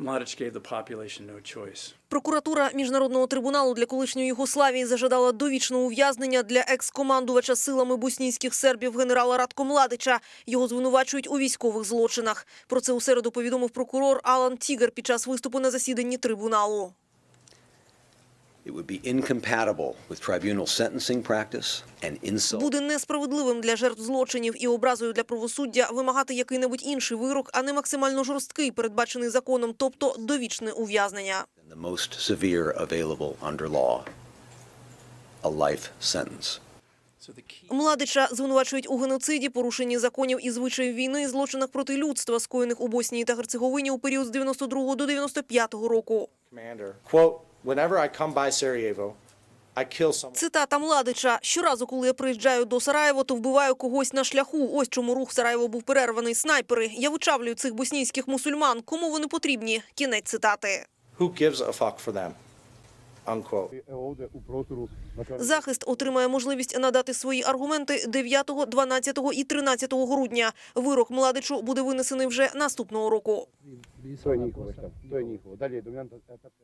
Mladic gave the population no choice. Прокуратура міжнародного трибуналу для колишньої Югославії зажадала довічного ув'язнення для екс-командувача силами боснійських сербів генерала Радко Младича. Його звинувачують у військових злочинах. Про це у середу повідомив прокурор Алан Тігер під час виступу на засіданні трибуналу. It would be incompatible with tribunal sentencing practice and insult. Буде несправедливим для жертв злочинів і образою для правосуддя вимагати який-небудь інший вирок, а не максимально жорсткий, передбачений законом, тобто довічне ув'язнення. the most severe available under law, a life sentence. Младича звинувачують у геноциді, порушенні законів і звичаїв війни, злочинах проти людства, скоєних у Боснії та Герцеговині у період з 92 до 95 року. Commander. Quote, whenever I come by Sarajevo, I kill someone. Цитата Младича. Щоразу, коли я приїжджаю до Сараєво, то вбиваю когось на шляху. Ось чому рух Сараєво був перерваний. Снайпери. Я вичавлюю цих боснійських мусульман. Кому вони потрібні? Кінець цитати. Who gives a fuck for them? Захист отримає можливість надати свої аргументи 9, 12 і 13 грудня. Вирок Младичу буде винесений вже наступного року.